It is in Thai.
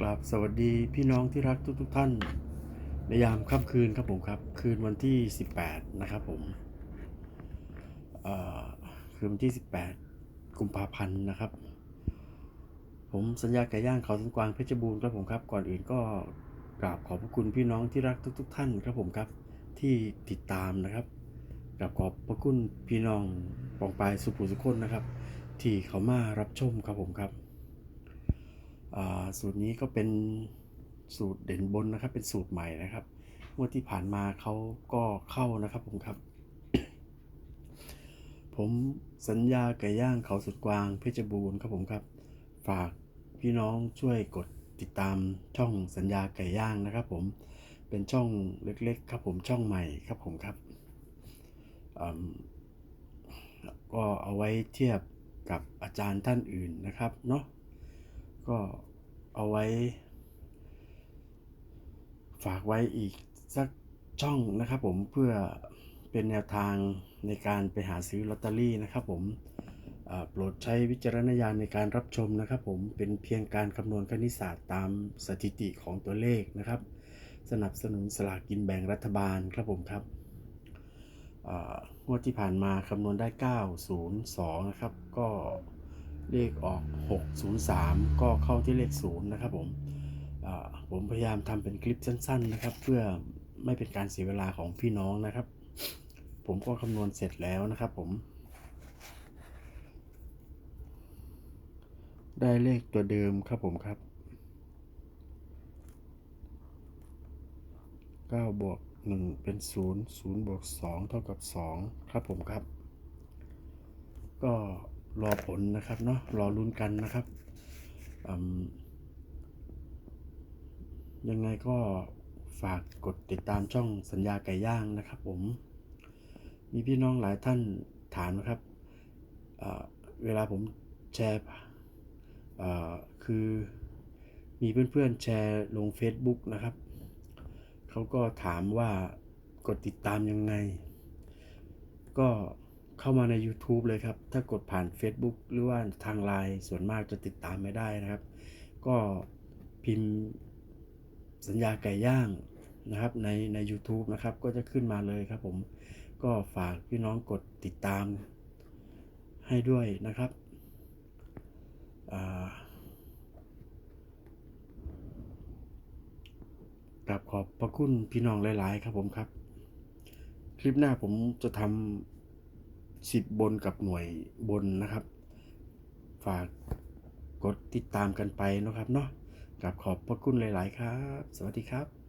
กราบสวัสดีพี่น้องที่รักทุกๆท่าน ในยามค่ำคืนครับผมครับ คืนวันที่ 18 นะครับผมคืนวันที่ 18 กุมภาพันธ์นะครับ ผมสัญญาไก่ย่างเขาสันกวางเพชรบูรณ์ครับผมครับ ก่อนอื่นก็กราบขอบพระคุณพี่น้องที่รักทุก ๆท่านครับผมครับที่ติดตามนะครับกราบขอบพระคุณพี่น้องปองปายสุภูสุคนนะครับ ที่เขามารับชมครับผมครับ สูตรนี้ก็เป็นสูตรเด่นบนนะครับ เป็นสูตรใหม่นะครับงวดที่ผ่านมาเขาก็เข้านะครับผมครับ ผมสัญญาไก่ย่างเขาสุดกวางเพชรบูรณ์ครับผมครับ ฝากพี่น้องช่วยกดติดตามช่องสัญญาไก่ย่างนะครับผมเป็นช่องเล็กๆครับผมช่องใหม่ครับผมครับก็เอาไว้เทียบกับอาจารย์ท่านอื่นนะครับเนาะ ก็เอาไว้ ฝากไว้อีกสักช่องนะครับผมเพื่อเป็นแนวทางในการไปหาซื้อลอตเตอรี่นะครับผมโปรดใช้วิจารณญาณในการรับชมนะครับผมเป็นเพียงการคำนวณคณิตศาสตร์ตามสถิติของตัวเลขนะครับ สนับสนุนสลากกินแบ่งรัฐบาลครับผมครับงวดที่ผ่านมาคำนวณได้ 902 นะครับ ก็ เลขออก 603 ก็เข้าที่เลข 0 นะครับผมผมพยายามทำเป็นคลิปสั้น ๆ นะครับ เพื่อไม่เป็นการเสียเวลาของพี่น้องนะครับ ผมก็คำนวณเสร็จแล้วนะครับผม ได้เลขตัวเดิมครับผมครับ 9 บวก 1 เป็น 0 0 บวก 2 เท่ากับ 2 ครับผมครับ ก็ รอผลนะครับเนาะรอลุ้นกันนะครับยังไงก็ฝากกดติดตามช่องสัญญาไก่ย่างนะครับ ผม มีพี่น้องหลายท่านถามนะครับเเวลาผมแชร์คือมีเพื่อนๆแชร์ลง Facebook นะครับ เขาก็ถามว่ากดติดตามยังไง ก็ เข้ามาใน YouTube เลยครับ ถ้ากดผ่าน Facebook หรือว่าทางไลน์ส่วนมากจะติดตามไม่ได้นะครับ ก็พิมพ์สัญญาไก่ย่างนะครับในใน u t u b e นะครับก็จะขึ้นมาเลยครับผมก็ฝากพี่น้องกดติดตามให้ด้วยนะครับอ่ากราบขอบพระคุณพี่น้องหลาย ๆ ครับผมครับ คลิปหน้าผมจะทำ สิบบนกับหน่วยบนนะครับ ฝากกดติดตามกันไปนะครับเนาะกับขอบพระคุณหลาย ๆ ครับ สวัสดีครับ